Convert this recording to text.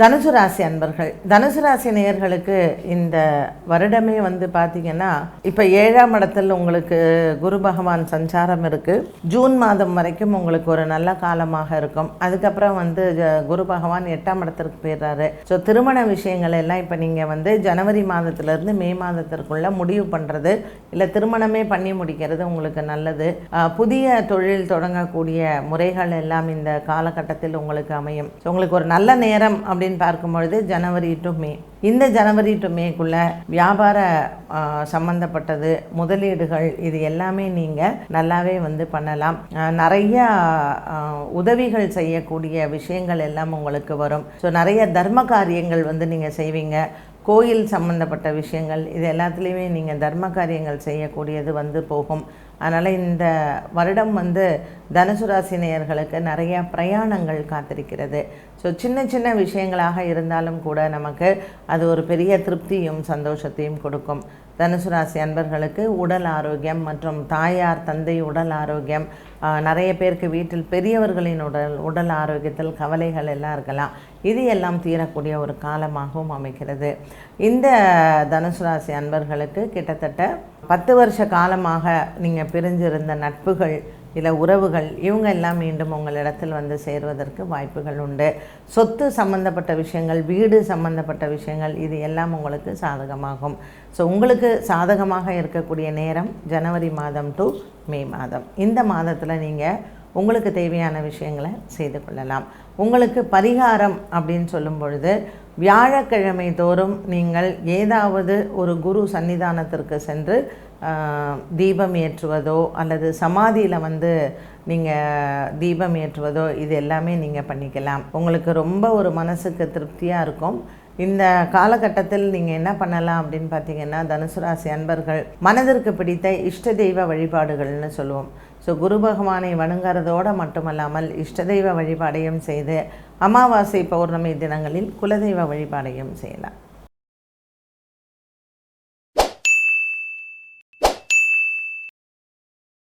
தனுசு ராசி அன்பர்கள். தனுசு ராசி நேயர்களுக்கு இந்த வருடமே வந்து பார்த்தீங்கன்னா இப்போ ஏழாம் இடத்தில் உங்களுக்கு குரு பகவான் சஞ்சாரம் இருக்குது ஜூன் மாதம் வரைக்கும் உங்களுக்கு ஒரு நல்ல காலமாக இருக்கும். அதுக்கப்புறம் வந்து குரு பகவான் எட்டாம் இடத்திற்கு போயிடுறாரு. ஸோ திருமண விஷயங்கள் எல்லாம் இப்போ நீங்கள் வந்து ஜனவரி மாதத்துலேருந்து மே மாதத்திற்குள்ள முடிவு பண்ணுறது இல்லை திருமணமே பண்ணி முடிக்கிறது உங்களுக்கு நல்லது. புதிய தொழில் தொடங்கக்கூடிய முறைகள் எல்லாம் இந்த காலகட்டத்தில் உங்களுக்கு அமையும். ஸோ உங்களுக்கு ஒரு நல்ல நேரம் அப்படி அப்படின்னு பார்க்கும் பொழுது ஜனவரி டு மே. இந்த ஜனவரி டு மேக்குள்ள வியாபார சம்மந்தப்பட்டது சம்பந்தப்பட்டது முதலீடுகள் இது எல்லாமே நீங்கள் நல்லாவே வந்து பண்ணலாம். நிறைய உதவிகள் செய்யக்கூடிய விஷயங்கள் எல்லாம் உங்களுக்கு வரும். ஸோ நிறைய தர்ம காரியங்கள் வந்து நீங்கள் செய்வீங்க. கோயில் சம்பந்தப்பட்ட விஷயங்கள் இது எல்லாத்துலேயுமே நீங்கள் தர்ம காரியங்கள் செய்யக்கூடியது வந்து போகும். அதனால் இந்த வருடம் வந்து தனுசு ராசி நேயர்களுக்கு நிறைய பிரயாணங்கள் காத்திருக்கிறது. ஸோ சின்ன சின்ன விஷயங்களாக இருந்தாலும் கூட நமக்கு அது ஒரு பெரிய திருப்தியும் சந்தோஷத்தையும் கொடுக்கும். தனுசு ராசி அன்பர்களுக்கு உடல் ஆரோக்கியம் மற்றும் தாயார் தந்தை உடல் ஆரோக்கியம் நிறைய பேருக்கு வீட்டில் பெரியவர்களின் உடல் உடல் ஆரோக்கியத்தில் கவலைகள் எல்லாம் இருக்கலாம். இது எல்லாம் தீரக்கூடிய ஒரு காலமாகவும் அமைக்கிறது. இந்த தனுசு ராசி அன்பர்களுக்கு கிட்டத்தட்ட பத்து வருஷ காலமாக நீங்கள் பிரிஞ்சிருந்த நட்புகள் இல்லை உறவுகள் இவங்க எல்லாம் மீண்டும் உங்களிடத்தில் வந்து சேர்வதற்கு வாய்ப்புகள் உண்டு. சொத்து சம்பந்தப்பட்ட விஷயங்கள் வீடு சம்பந்தப்பட்ட விஷயங்கள் இது எல்லாம் உங்களுக்கு சாதகமாகும். ஸோ உங்களுக்கு சாதகமாக இருக்கக்கூடிய நேரம் ஜனவரி மாதம் டு மே மாதம். இந்த மாதத்தில் நீங்கள் உங்களுக்கு தேவையான விஷயங்களை செய்து கொள்ளலாம். உங்களுக்கு பரிகாரம் அப்படின்னு சொல்லும் பொழுது வியாழக்கிழமை தோறும் நீங்கள் ஏதாவது ஒரு குரு சன்னிதானத்திற்கு சென்று தீபம் ஏற்றுவதோ அல்லது சமாதியில் வந்து நீங்கள் தீபம் ஏற்றுவதோ இது எல்லாமே நீங்கள் பண்ணிக்கலாம். உங்களுக்கு ரொம்ப ஒரு மனசுக்கு திருப்தியாக இருக்கும். இந்த காலகட்டத்தில் நீங்கள் என்ன பண்ணலாம் அப்படின்னு பார்த்தீங்கன்னா தனுசு ராசி அன்பர்கள் மனதிற்கு பிடித்த இஷ்ட தெய்வ வழிபாடுகள்னு சொல்லுவோம். ஸோ குரு பகவானை வணங்குறதோடு மட்டுமல்லாமல் இஷ்ட தெய்வ வழிபாடையும் செய்து அமாவாசை பௌர்ணமி தினங்களில் குலதெய்வ வழிபாடையும் செய்யலாம்.